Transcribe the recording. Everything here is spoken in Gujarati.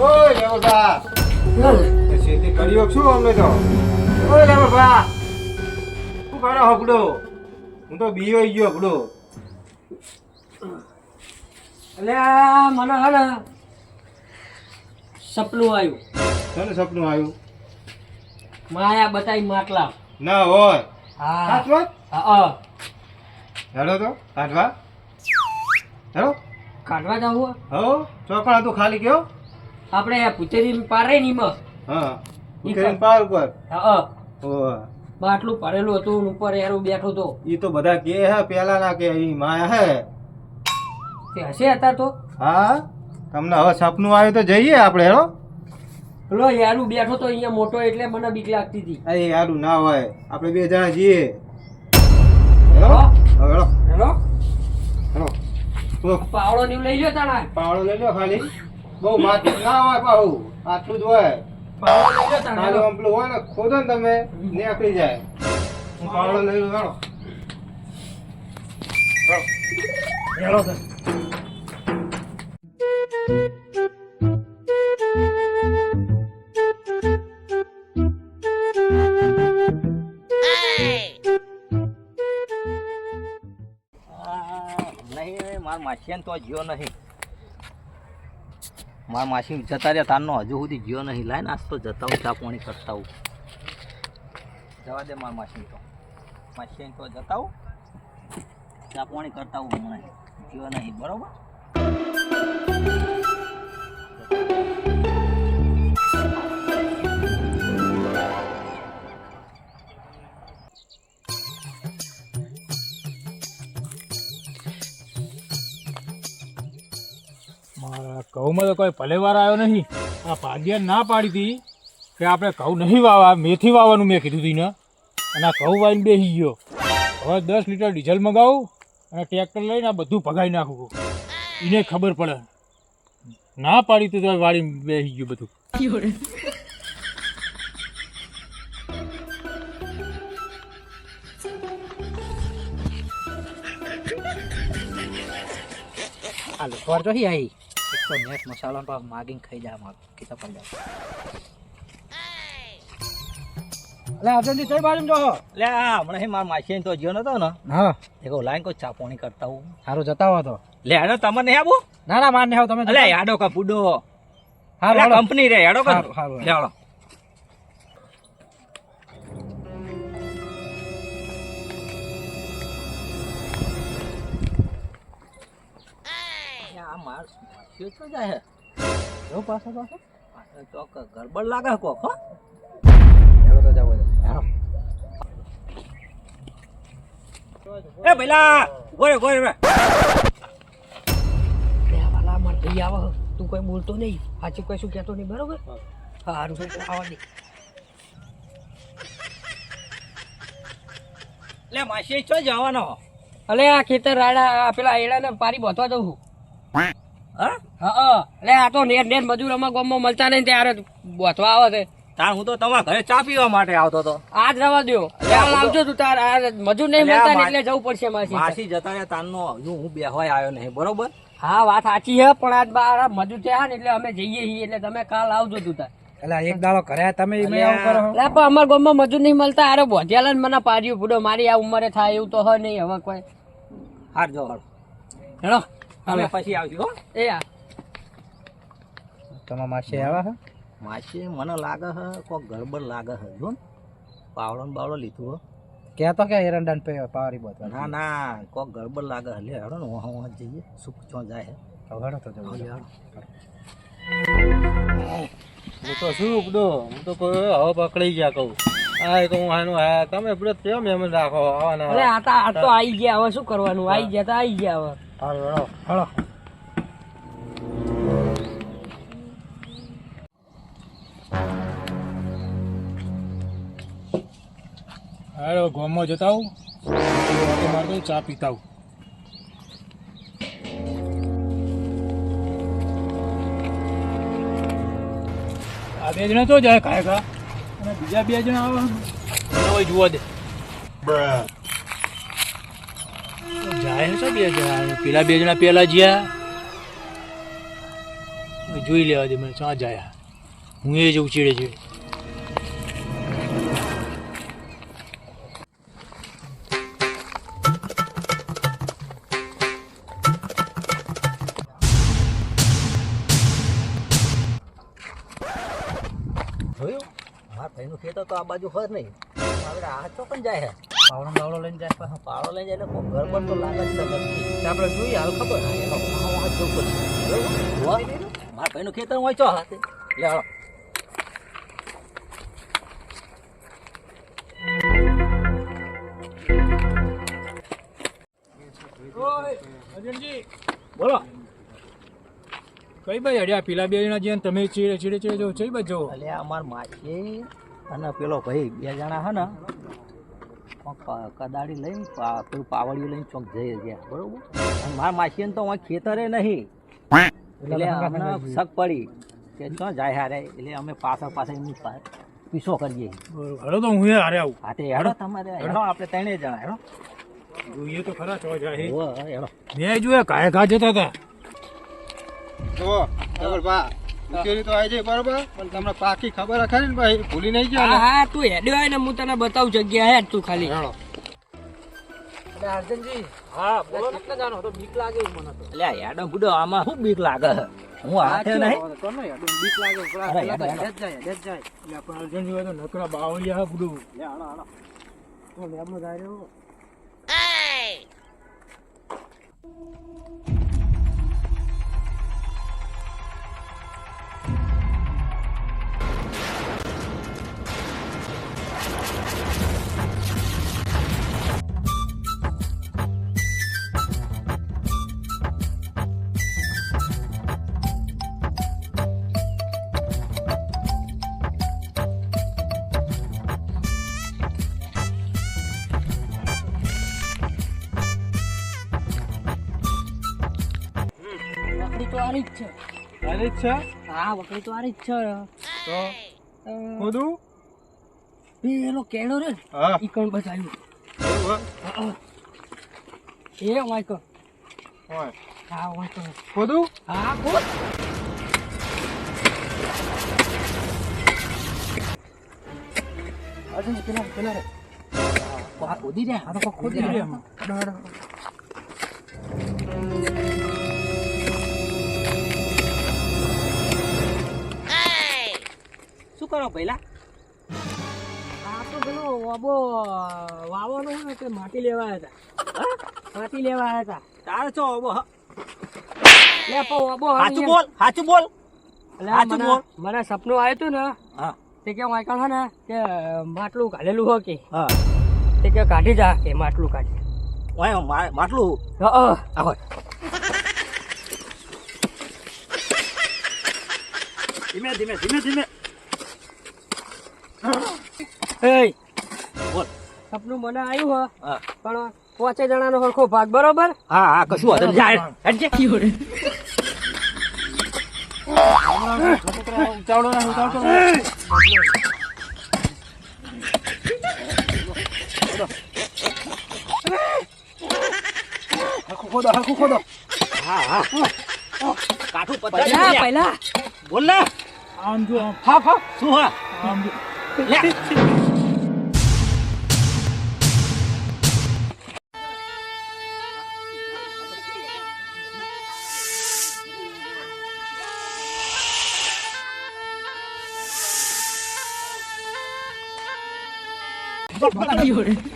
ઓય લેવલભા ખેતી કર્યો શું અમને તો ઓય લેવલભા શું કરો હગડો હું તો બીયો ગયો હબડો અલ્યા મને હે ને સપનું આવ્યું. તને સપનું આવ્યું? માયા બતાવી માટલા. ના હોય. હા. હા હા. હેડો તો કાઢવા. હેડો. કાઢવા જવું હો. ચોકડા તું ખાલી ગયો આપણે પુતેરી પારે ની માં હા. ઉતરીને પાર ઉપર? હા. ઓય. બાટલું ભરેલું હતું ઉપર યારું બેઠો તો એ તો બધા કે હે પેલા ના કે માયા હે. તે હશે હતા તો? હા. તમને હવે સપનું આવ્યું તો જઈએ આપણે હેલો પેલો યારું બેઠો તો અહીંયા મોટો એટલે મને બીક લાગતી હતી. અરે યારું ના હોય. આપણે બે જણા જઈએ. હેલો? હેલો? હેલો હેલો પાવડો ને એવું લઈ લ્યો તાણા. પાવડો લઈ લો ખાલી. બહુ માથું ના હોય પાહુ આટલું જ હોય. પાવડો લઈ લ્યો તાણા ખાલી હેલો. હોય ને ખોદો ને તમે. નીકળી જાય. હું પાવડો લઈ લો હેલો હેલો મારા માસીને તો જીઓ નહીં. મારા માસી જતા રહ્યા, તારનો હજુ સુધી જ્યો નહીં. લાય આજ જતા હું ચા કરતા હું જવા દે મારા માસી તો. માસી તો જતા હું ચા કરતા હું હમણાં. જ્યો નહીં, બરોબર? મારા ઘઉંમાં તો કોઈ ભલેવાર આવ્યો નહીં. આ ભાગ્યા ના પાડી હતી કે આપણે ઘઉં નહીં વાવા મેથી વાવવાનું મેં કીધું હતું ને અને આ ઘઉં વાવીને બેસી ગયો. હવે દસ લીટર ડીઝલ મગાવું અને ટ્રેક્ટર લઈને બધું ભગાઈ નાખું. એને ખબર પડે. ના પાડી તું તો વાળી બેસી ગયું બધું. આ ખબર તો આવી એક તો નેટ મસાલો પર માગીને ખાઈ જાય મારો કીધા પડ જાય એટલે અર્જુનજી કઈ બાજુ જો લે આ હમણાં માર માસી તો જ્યો નતો ને. હા. દેખો લાઈન કોઈ ચા પાણી કરતા હું સારું જતા હો તો. લે આનો તમને નહીં આવું ના ના માન નહીં તમે અલે આડો કા પુડો હાલો. કંપની રે આડો કા હાલો. આ માર માસીઓ તો જાય હે જો પાછો પાછો. પાછળ ચોક ગડબડ લાગે કોક હો. તો જાવ એ પેલા ગોરે ભાઈ આવો તું કોઈ બોલતો નહીં. સાચું કોઈ શું કહેતો નહીં બરોબર? સારું આવા દે. લે માસી છો જવાનો? અલે આ ખેતર રાડા પેલા એડા ને પારી બોતવા જઉં હા? હા હા. આ તો નેટ નેટ મજૂર અમારા ગામમાં મળતા નહીં ત્યારે બોતવા આવે છે. તાર હું તો તમારા ઘરે ચા પીવા માટે આવતો તો આજ રવા દો આવજો તું તાર આ મજૂર નહીં મળતા એટલે જવું પડશે માસી. માસી જતા તારનો હજુ હું બેહવાય આવ્યો નહીં બરોબર? હા વાત સાચી છે પણ આજ બાર મજૂર થયા ને એટલે અમે જઈએ છીએ એટલે તમે કાલ આવજો તું તાર. એટલે એક દાડો કર્યા તમે આવું કરો. એટલે પણ અમારા ગામમાં મજૂર નહીં મળતા અરે બોધ્યાલા ને મને પાડ્યું પૂડો મારી આ ઉંમરે થાય એવું તો હ નહીં હવે કોઈ હાર જો હાલો હેલો. હવે પછી આવજો હો. એ આ. તમારા માસી આવ્યા હે? માસી મને લાગે છે કોક ગડબડ લાગે છે જો ને. પાવડો બાવડો લીધું હો. કહેતો કે એરંડાન પે પાવરી બોત ના ના કોક ગડબડ લાગે. હલે લે હેડો ને વહાં વહાં જઈએ. સુખ ચો જાય હવાડો તો જો હું તો શું ઉપડો? હું તો કોઈ હવે પકડી ગયા કહું. આ તો હું હા તમે બધો કેમ એમ રાખો? આવવાના અરે આ તો આ તો આવી ગયા. હવે શું કરવાનું? આવી ગયા તો આવી ગયા હવે. હાલો. હેડો. હાલો, ગોમમાં જતા આવું. મારે ચા પીતા આવું. આ બે જણા તો જાય ખાય ખા. અને બીજા બે જણા આવે. હોય જોવા દે. જાય છે બે જણા? પેલા બે જણા પેલા જ્યાં. જોઈ લેવા દે, મને ચા જાય હું એ જ ઉછેડે ચીડે ભાઈનું ખેતર તો આ બાજુ હોય નહીં. હવે આ ચોકન જાય હે. પાવડો બાવડો લઈને જાય પાછો. પાવડો લઈ જાય એટલે ઘર પર તો લાગે જ છે આપણે જોઈએ હાલ ખબર? હા, જોવું પડશે. મારા ભાઈનું ખેતર હોય ચો હાથે? લે હાલો. બોલો. કઈ ભાઈ અડ્યા? પેલા બે જણા જ્યાં તમે ચીડે ચીડે ચીડે જો કઈ બાજુ? જવો એટલે અમાર માસી. અને પેલો ભાઈ બે જણા હે ને કદાળી કદાડી લઈને પેલું પાવડિયું લઈને ચોક જઈએ ગયા બરોબર? મારા માસીને તો અહીં ખેતરે નહીં. એટલે અમને શક પડી કે શું જાય હારે એટલે અમે પાછળ પાછળ એમની પા- પીછો કરીએ. બરોબર. હેડો તો હું હારે આવું. હા તે હેડો તમારે હેડો. આપણે ત્રણેય જણા હેડો. જોઈએ તો ખરા છો જાય હેડો. મેં જોયા કાંઈ કા જતા હતા. જો બરાબર બા ઉકેલી તો આવી જાય બરોબર પણ તમને પાકી ખબર ખરી ને ભાઈ ભૂલી નહીં જાય હા તું હેડ્યો હોય ને હું તને બતાવું જગ્યા હેડ તું ખાલી. હેડો. અર્જનજી હા કેટલા જાણો તો બીક લાગે મને તો. એટલે હેડો ગુડો આમાં શું બીક લાગે? હું હાથે નહીં? કોનો હેડો? બીક લાગે હેડો, હેડો. હેડ જાય હેડ જાય. એટલે આપણે અર્જુનજી હોય તો નકરા બાવળિયા હા બધું તો લેબમાં જાય રહ્યો આરી જ છે. અરે છે? હા બકરી તો આરી જ છે. તો? ખોદું પેલો કેળો રે હા. ઈ કણ બચાવ્યું. એ વાંકો હોય. હા વાંકો ખોદું હા ખોદ અર્જુનજી પેલા પેલા રે. ખોદી રે. આ તો ખોદી રે. કરો પહેલા? આ તો પેલો વાબો વાવવાનો હોય તે માટી લેવા હતા. માટી લેવા હતા. તારે છો હવે લે પો વાબો સાચું બોલ સાચું બોલ. એટલે બોલ. મને સપનું આવ્યું હતું ને હા. તે કે હે ને કે માટલું કાઢેલું હો કે. હા. તે કે કાઢી જા કે માટલું કાઢી. ઓય માટલું? હા ધીમે ધીમે ધીમે ધીમે. એ બોલ. સપનું મને આવ્યું હો. પણ પાંચે જણાનો સરખો ભાગ બરોબર? હા હા કશું હતું જાય હટજે. હરખું હરખું કાઠું પથ્થર પહેલા. બોલ ને. આમ જો. હા હા. શું હા? આમ જો. 有人。